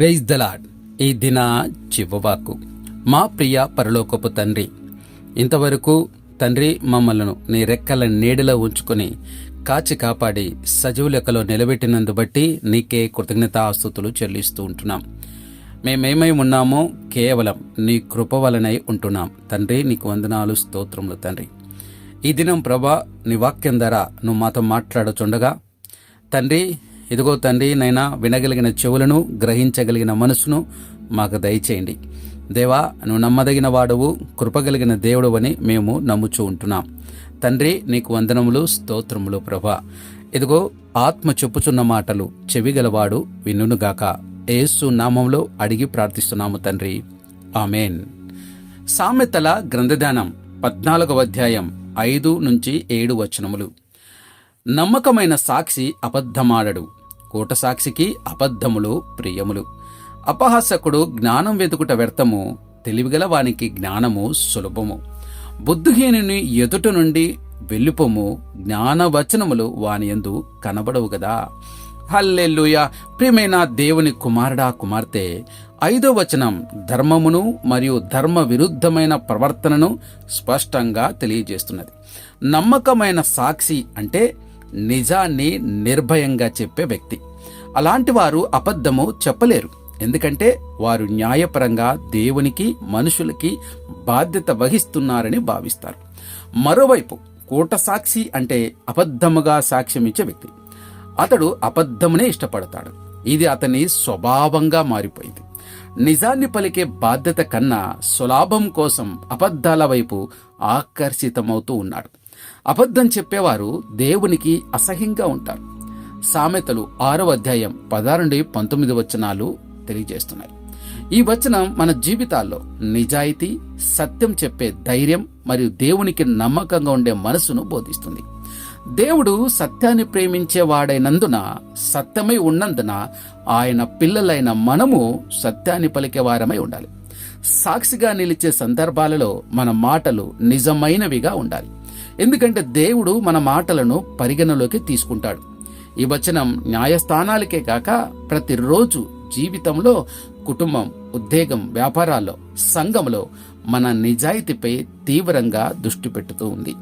Praise the Lord ఈ దిన చివవాకు మా ప్రియ పరలోకపు తండ్రి ఇంతవరకు తండ్రి మమ్మలను నీ రెక్కల నీడలో ఉంచుకొని కాచి కాపాడి సజీవ లెక్కలో నిలబెట్టినందు బట్టి నీకే కృతజ్ఞతాస్తుతులు చెల్లిస్తూ ఉంటున్నాం. మేమేమై ఉన్నామో కేవలం నీ కృప వలనై ఉంటున్నాం. తండ్రి నీకు వందనాలు స్తోత్రములు తండ్రి. ఈ దినం ప్రభా నీ వాక్యం ద్వారా నువ్వు మాతో మాట్లాడుచుండగా తండ్రి ఇదిగో తండ్రి నైనా వినగలిగిన చెవులను గ్రహించగలిగిన మనసును మాకు దయచేయండి. దేవా నువ్వు నమ్మదగిన వాడువు కృపగలిగిన దేవుడు అని మేము నమ్ముచూ ఉంటున్నాం. తండ్రి నీకు వందనములు స్తోత్రములు ప్రభా. ఇదిగో ఆత్మ చెప్పుచున్న మాటలు చెవిగలవాడు వినుగాక ఏసు నామంలో అడిగి ప్రార్థిస్తున్నాము తండ్రి. ఆమెన్. సామెతల గ్రంథధ్యానం పద్నాలుగవ అధ్యాయం ఐదు నుంచి ఏడు వచనములు. నమ్మకమైన సాక్షి అబద్ధమాడడు. కూట సాక్షికి అబద్ధములు ప్రియములు. అపహాసకుడు జ్ఞానం వెతుకుట వ్యర్థము తెలివిగల వానికి జ్ఞానము సులభము. బుద్ధిహీనుని ఎదుట నుండి వెలుపము జ్ఞానవచనములు వాని యందు కనబడవు గదా. హల్లెల్లుయ ప్రియమైన దేవుని కుమారుడా కుమార్తె ఐదో వచనం ధర్మమును మరియు ధర్మ విరుద్ధమైన ప్రవర్తనను స్పష్టంగా తెలియజేస్తున్నది. నమ్మకమైన సాక్షి అంటే నిజాన్ని నిర్భయంగా చెప్పే వ్యక్తి. అలాంటి వారు అబద్ధము చెప్పలేరు. ఎందుకంటే వారు న్యాయపరంగా దేవునికి మనుషులకి బాధ్యత వహిస్తున్నారని భావిస్తారు. మరోవైపు కూట సాక్షి అంటే అబద్ధముగా సాక్ష్యమిచ్చే వ్యక్తి. అతడు అబద్ధమునే ఇష్టపడతాడు. ఇది అతని స్వభావంగా మారిపోయింది. నిజాన్ని పలికే బాధ్యత కన్నా సులాభం కోసం అబద్ధాల వైపు ఆకర్షితమవుతూ ఉన్నాడు. అబద్ధం చెప్పేవారు దేవునికి అసహ్యంగా ఉంటారు. సామెతలు ఆరో అధ్యాయం పదహారు నుండి పంతొమ్మిది వచనాలు తెలియజేస్తున్నాయి. ఈ వచనం మన జీవితాల్లో నిజాయితీ సత్యం చెప్పే ధైర్యం మరియు దేవునికి నమ్మకంగా ఉండే మనసును బోధిస్తుంది. దేవుడు సత్యాన్ని ప్రేమించేవాడైనందున సత్యమై ఉన్నందున ఆయన పిల్లలైన మనము సత్యాన్ని పలికేవారమై ఉండాలి. సాక్షిగా నిలిచే సందర్భాలలో మన మాటలు నిజమైనవిగా ఉండాలి. ఎందుకంటే దేవుడు మన మాటలను పరిగణలోకి తీసుకుంటాడు. ఈ వచనం న్యాయస్థానాలకే కాక ప్రతిరోజు జీవితంలో కుటుంబం ఉద్యోగం వ్యాపారాల్లో సంఘంలో మన నిజాయితీపై తీవ్రంగా దృష్టి పెట్టుతూ ఉంది.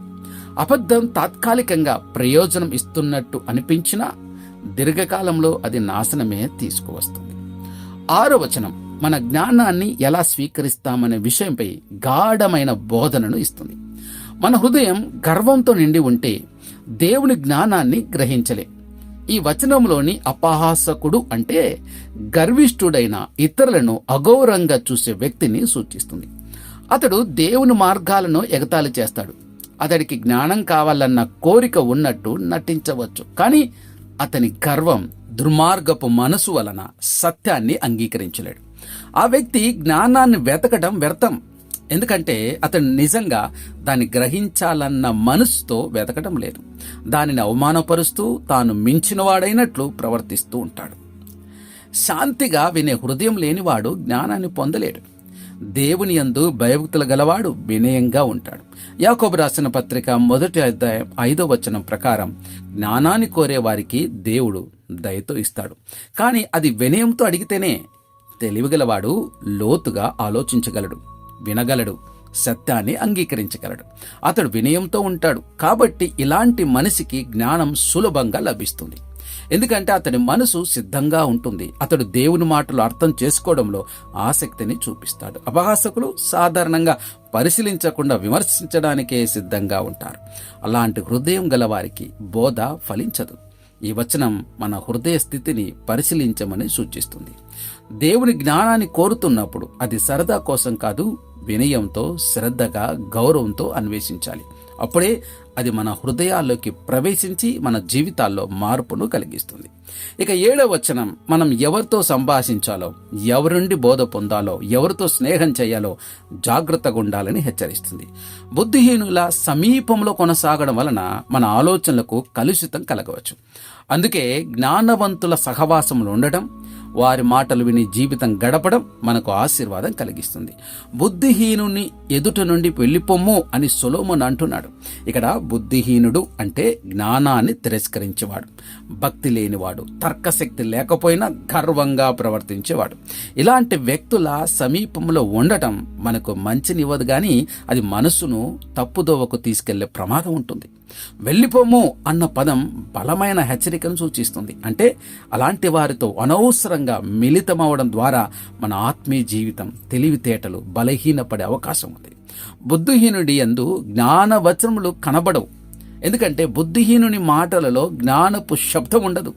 అబద్ధం తాత్కాలికంగా ప్రయోజనం ఇస్తున్నట్టు అనిపించినా దీర్ఘకాలంలో అది నాశనమే తీసుకువస్తుంది. ఆరో వచనం మన జ్ఞానాన్ని ఎలా స్వీకరిస్తామనే విషయంపై గాఢమైన బోధనను ఇస్తుంది. మన హృదయం గర్వంతో నిండి ఉంటే దేవుని జ్ఞానాన్ని గ్రహించలే. ఈ వచనంలోని అపహాసకుడు అంటే గర్విష్ఠుడైన ఇతరులను అగౌరవంగా చూసే వ్యక్తిని సూచిస్తుంది. అతడు దేవుని మార్గాలను ఎగతాళి చేస్తాడు. అతడికి జ్ఞానం కావాలన్న కోరిక ఉన్నట్టు నటించవచ్చు. కానీ అతని గర్వం దుర్మార్గపు మనసు వలన సత్యాన్ని అంగీకరించలేడు. ఆ వ్యక్తి జ్ఞానాన్ని వెతకడం వ్యర్థం. ఎందుకంటే అతను నిజంగా దాన్ని గ్రహించాలన్న మనసుతో వెతకడం లేదు. దానిని అవమానపరుస్తూ తాను మించినవాడైనట్లు ప్రవర్తిస్తూ ఉంటాడు. శాంతిగా వినే హృదయం లేనివాడు జ్ఞానాన్ని పొందలేడు. దేవుని యందు భయభక్తులు గలవాడు వినయంగా ఉంటాడు. యాకోబు రాసిన పత్రిక మొదటి అధ్యాయం ఐదో వచనం ప్రకారం జ్ఞానాన్ని కోరే వారికి దేవుడు దయతో ఇస్తాడు. కానీ అది వినయంతో అడిగితేనే తెలివిగలవాడు లోతుగా ఆలోచించగలడు. వినగలడు సత్యాన్ని అంగీకరించగలడు. అతడు వినయంతో ఉంటాడు కాబట్టి ఇలాంటి మనిషికి జ్ఞానం సులభంగా లభిస్తుంది. ఎందుకంటే అతని మనసు సిద్ధంగా ఉంటుంది. అతడు దేవుని మాటలు అర్థం చేసుకోవడంలో ఆసక్తిని చూపిస్తాడు. అపహాసకులు సాధారణంగా పరిశీలించకుండా విమర్శించడానికే సిద్ధంగా ఉంటారు. అలాంటి హృదయం గలవారికి బోధ ఫలించదు. ఈ వచనం మన హృదయ స్థితిని పరిశీలించమని సూచిస్తుంది. దేవుని జ్ఞానాన్ని కోరుతున్నప్పుడు అది సరదా కోసం కాదు వినయంతో శ్రద్ధగా గౌరవంతో అన్వేషించాలి. అప్పుడే అది మన హృదయాల్లోకి ప్రవేశించి మన జీవితాల్లో మార్పును కలిగిస్తుంది. ఇక ఏడవ వచనం మనం ఎవరితో సంభాషించాలో ఎవరుండి బోధ పొందాలో ఎవరితో స్నేహం చేయాలో జాగ్రత్తగా ఉండాలని హెచ్చరిస్తుంది. బుద్ధిహీనుల సమీపంలో కొనసాగడం వలన మన ఆలోచనలకు కలుషితం కలగవచ్చు. అందుకే జ్ఞానవంతుల సహవాసంలో ఉండడం వారి మాటలు విని జీవితం గడపడం మనకు ఆశీర్వాదం కలిగిస్తుంది. బుద్ధిహీనుని ఎదుట నుండి వెళ్ళిపోమ్ము అని సొలోమన్ అంటున్నాడు. ఇక్కడ బుద్ధిహీనుడు అంటే జ్ఞానాన్ని తిరస్కరించేవాడు. భక్తి లేనివాడు తర్కశక్తి లేకపోయినా గర్వంగా ప్రవర్తించేవాడు. ఇలాంటి వ్యక్తుల సమీపంలో ఉండటం మనకు మంచినివ్వదు కానీ అది మనసును తప్పుదోవకు తీసుకెళ్ళే ప్రమాదం ఉంటుంది. వెళ్ళిపోము అన్న పదం బలమైన హెచ్చరికను సూచిస్తుంది. అంటే అలాంటి వారితో అనవసరంగా మిళితమవడం ద్వారా మన ఆత్మీయ జీవితం తెలివితేటలు బలహీనపడే అవకాశం ఉంది. బుద్ధిహీనుడి ఎందు జ్ఞానవచనములు కనబడవు. ఎందుకంటే బుద్ధిహీనుని మాటలలో జ్ఞానపు శబ్దం ఉండదు.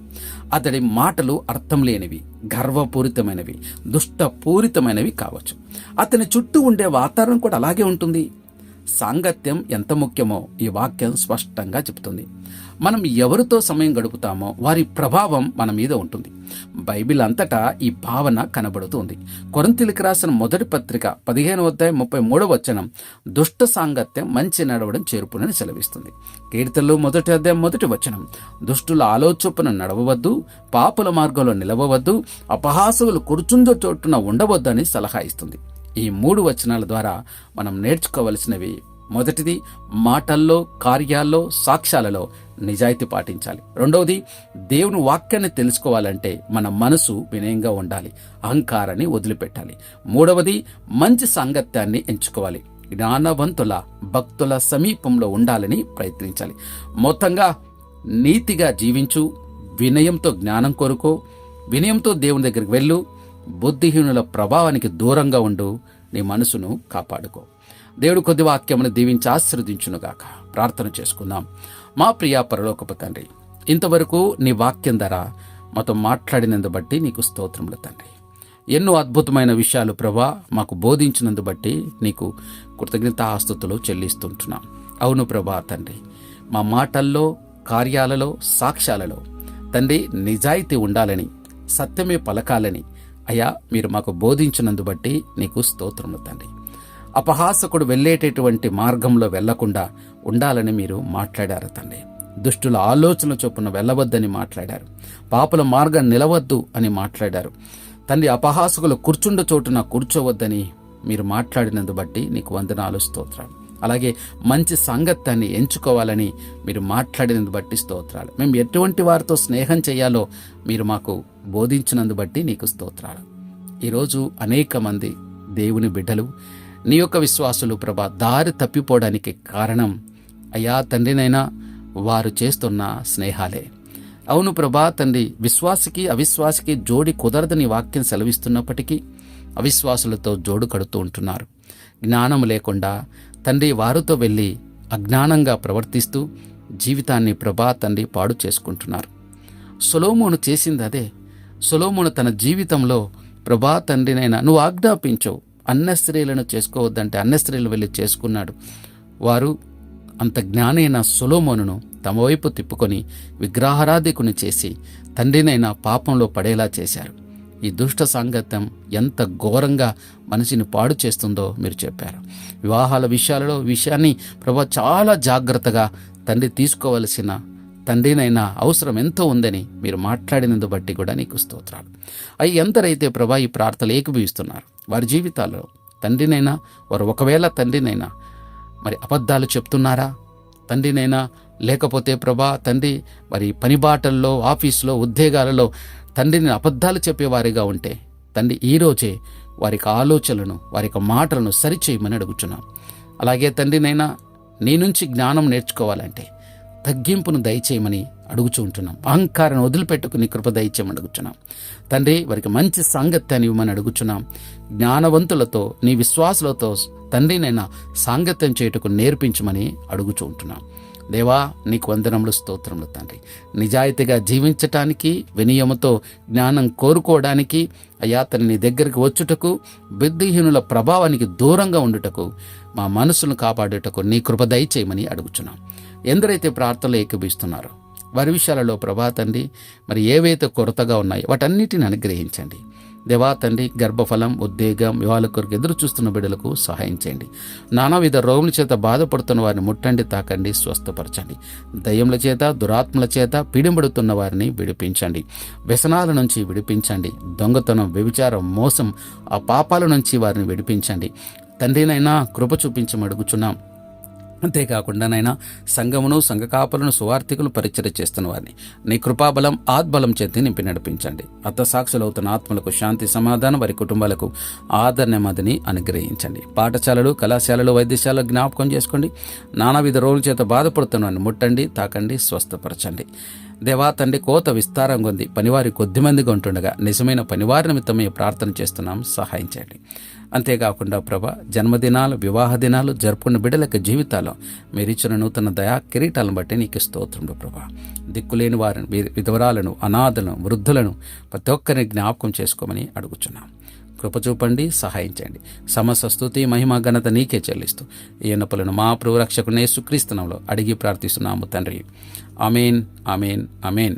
అతడి మాటలు అర్థం లేనివి గర్వపూరితమైనవి దుష్టపూరితమైనవి కావచ్చు. అతని చుట్టూ ఉండే వాతావరణం కూడా అలాగే ఉంటుంది. సాంగత్యం ఎంత ముఖ్యమో ఈ వాక్యం స్పష్టంగా చెబుతుంది. మనం ఎవరితో సమయం గడుపుతామో వారి ప్రభావం మన మీద ఉంటుంది. బైబిల్ అంతటా ఈ భావన కనబడుతుంది. కొరంతిలికి రాసిన మొదటి పత్రిక పదిహేను అధ్యాయం ముప్పై మూడవ వచనం దుష్ట సాంగత్యం మంచి నడవడం చేరుపునని సెలవిస్తుంది. కీర్తనలు మొదటి అధ్యాయం మొదటి వచనం దుష్టుల ఆలోచొప్పున నడవవద్దు పాపుల మార్గంలో నిలవవద్దు అపహాసకులు కూర్చుందో చోటున ఉండవద్దని సలహా ఇస్తుంది. ఈ మూడు వచనాల ద్వారా మనం నేర్చుకోవలసినవి. మొదటిది మాటల్లో కార్యాల్లో సాక్ష్యాలలో నిజాయితీ పాటించాలి. రెండవది దేవుని వాక్యాన్ని తెలుసుకోవాలంటే మన మనసు వినయంగా ఉండాలి అహంకారాన్ని వదిలిపెట్టాలి. మూడవది మంచి సాంగత్యాన్ని ఎంచుకోవాలి జ్ఞానవంతుల భక్తుల సమీపంలో ఉండాలని ప్రయత్నించాలి. మొత్తంగా నీతిగా జీవించు వినయంతో జ్ఞానం కోరుకో వినయంతో దేవుని దగ్గరికి వెళ్ళు బుద్ధిహీనుల ప్రభావానికి దూరంగా ఉండు నీ మనసును కాపాడుకో. దేవుడు కొద్ది వాక్యమును దీవించి ఆశీర్వదించునుగాక. ప్రార్థన చేసుకుందాం. మా ప్రియా పరలోకపు తండ్రి ఇంతవరకు నీ వాక్యం ధర మాతో మాట్లాడినందు బట్టి నీకు స్తోత్రములు తండ్రి. ఎన్నో అద్భుతమైన విషయాలు ప్రభా మాకు బోధించినందు బట్టి నీకు కృతజ్ఞతాస్తుతులు చెల్లిస్తుంటున్నాం. అవును ప్రభా తండ్రి మా మాటల్లో కార్యాలలో సాక్ష్యాలలో తండ్రి నిజాయితీ ఉండాలని సత్యమే పలకాలని అయ్యా మీరు మాకు బోధించినందు బట్టి నీకు స్తోత్రము తండ్రి. అపహాసకుడు వెళ్ళేటటువంటి మార్గంలో వెళ్ళకుండా ఉండాలని మీరు మాట్లాడారు తండ్రి. దుష్టుల ఆలోచన చొప్పున వెళ్ళవద్దని మాట్లాడారు. పాపుల మార్గం నిలవద్దు అని మాట్లాడారు. తండ్రి అపహాసకులు కూర్చుండ చోటున కూర్చోవద్దని మీరు మాట్లాడినందు బట్టి నీకు వందనాలు స్తోత్రాలు. అలాగే మంచి సాంగత్యాన్ని ఎంచుకోవాలని మీరు మాట్లాడినందు బట్టి స్తోత్రాలు. మేము ఎటువంటి వారితో స్నేహం చేయాలో మీరు మాకు బోధించినందు బట్టి నీకు స్తోత్రాలు. ఈరోజు అనేక మంది దేవుని బిడ్డలు నీ యొక్క విశ్వాసులు ప్రభా దారి తప్పిపోవడానికి కారణం అయ్యా తండ్రినైనా వారు చేస్తున్న స్నేహాలే. అవును ప్రభా తండ్రి విశ్వాసికి అవిశ్వాసికి జోడి కుదరదని వాక్యం సెలవిస్తున్నప్పటికీ అవిశ్వాసులతో జోడు కడుతూ ఉంటున్నారు. జ్ఞానం లేకుండా తండ్రి వారితో వెళ్ళి అజ్ఞానంగా ప్రవర్తిస్తూ జీవితాన్ని ప్రభా తండ్రి పాడు చేసుకుంటున్నారు. సొలోమోను చేసింది అదే. సొలోమోను తన జీవితంలో ప్రభా తండ్రినైనా నువ్వు ఆజ్ఞాపించవు అన్న స్త్రీలను చేసుకోవద్దంటే అన్న స్త్రీలు వెళ్ళి చేసుకున్నాడు. వారు అంత జ్ఞానైన సొలోమోనును తమ వైపు తిప్పుకొని విగ్రహారాధికుని చేసి తండ్రినైనా పాపంలో పడేలా చేశారు. ఈ దుష్ట సాంగత్యం ఎంత ఘోరంగా మనిషిని పాడు చేస్తుందో మీరు చెప్పారు. వివాహాల విషయాలలో విషయాన్ని ప్రభా చాలా జాగ్రత్తగా తండ్రి తీసుకోవలసిన తండ్రినైనా అవసరం ఎంతో ఉందని మీరు మాట్లాడినందు బట్టి కూడా నీకు స్తోత్రాలు. అవి ఎంతరైతే ప్రభా ఈ ప్రార్థనలు ఏకీభవిస్తున్నారు వారి జీవితాల్లో తండ్రినైనా వారు ఒకవేళ తండ్రినైనా మరి అబద్ధాలు చెప్తున్నారా? తండ్రినైనా లేకపోతే ప్రభా తండ్రి మరి పనిబాటల్లో ఆఫీసులో ఉద్యోగాలలో తండ్రిని అబద్ధాలు చెప్పేవారిగా ఉంటే తండ్రి ఈరోజే వారికి ఆలోచనలను వారి మాటలను సరిచేయమని అడుగుచున్నాం. అలాగే తండ్రినైనా నీ నుంచి జ్ఞానం నేర్చుకోవాలంటే తగ్గింపును దయచేయమని అడుగుచూ ఉంటున్నాం. అహంకారాన్ని వదిలిపెట్టుకుని కృప దయచేయమని అడుగుచున్నాం. తండ్రి వారికి మంచి సాంగత్యాన్ని ఇవ్వమని అడుగుచున్నాం. జ్ఞానవంతులతో నీ విశ్వాసులతో తండ్రినైనా సాంగత్యం చేయుటకు నేర్పించమని అడుగుచూ ఉంటున్నాం. దేవా నీకు వందనములు స్తోత్రములు తండ్రి. నిజాయితీగా జీవించటానికి వినియమతో జ్ఞానం కోరుకోవడానికి అయ్యా అతని నీ దగ్గరికి వచ్చుటకు బుద్ధిహీనుల ప్రభావానికి దూరంగా ఉండుటకు మా మనసును కాపాడుటకు నీ కృప దయచేయమని అడుగుచున్నాం. ఎందరైతే ప్రార్థనలు ఏకీభిస్తున్నారో వారి విషయాలలో ప్రభా తండ్రి మరి ఏవైతే కొరతగా ఉన్నాయో వాటన్నిటిని అనుగ్రహించండి. దేవా తండ్రి గర్భఫలం ఉద్వేగం వివాహాల కొరకు ఎదురు చూస్తున్న బిడ్డలకు సహాయం చేయండి. నానావిధ రోగుల చేత బాధపడుతున్న వారిని ముట్టండి తాకండి స్వస్థపరచండి. దయ్యముల చేత దురాత్మల చేత పీడింబడుతున్న వారిని విడిపించండి. వ్యసనాల నుంచి విడిపించండి. దొంగతనం వ్యభిచారం మోసం ఆ పాపాల నుంచి వారిని విడిపించండి. తండ్రినైనా కృప చూపించమడుగుచున్నాం. అంతేకాకుండా నైనా సంఘమును సంఘ కాపులను సువార్థికులు పరిచయ చేస్తున్న వారిని. నీ కృపాబలం ఆత్బలం చేతి నింపి నడిపించండి. అత్త సాక్షులవుతున్న ఆత్మలకు శాంతి సమాధానం వారి కుటుంబాలకు ఆదరణమదిని అనుగ్రహించండి. పాఠశాలలు కళాశాలలు వైద్యశాలలు జ్ఞాపకం చేసుకోండి. నానావిధ రోగుల చేత బాధపడుతున్న ముట్టండి తాకండి స్వస్థపరచండి. దేవా తండ్రి కోత విస్తారంగా ఉంది. పనివారి కొద్ది మందిగా ఉంటుండగా నిజమైన పనివారి నిమిత్తం మేము ప్రార్థన చేస్తున్నాం. సహాయం చేయండి. అంతేకాకుండా ప్రభ జన్మదినాలు వివాహ దినాలు జరుపుకున్న బిడ్డలకు జీవితాలు మీరిచ్చిన నూతన దయా కిరీటాలను బట్టి నీకు స్తోత్రములు ప్రభా. దిక్కులేని వారిని విధవరాలను అనాథలను వృద్ధులను ప్రతి ఒక్కరిని జ్ఞాపకం చేసుకోమని అడుగుచున్నాం. కృపచూపండి సహాయించండి. సహాయం చేయండి సమస్త స్థుతి మహిమ ఘనత నీకే చెల్లిస్తూ ఈ ఎన్నపలను మా ప్రభురక్షకునే సుక్రీస్తునంలో అడిగి ప్రార్థిస్తున్నాము తండ్రి. అమేన్ అమేన్ అమేన్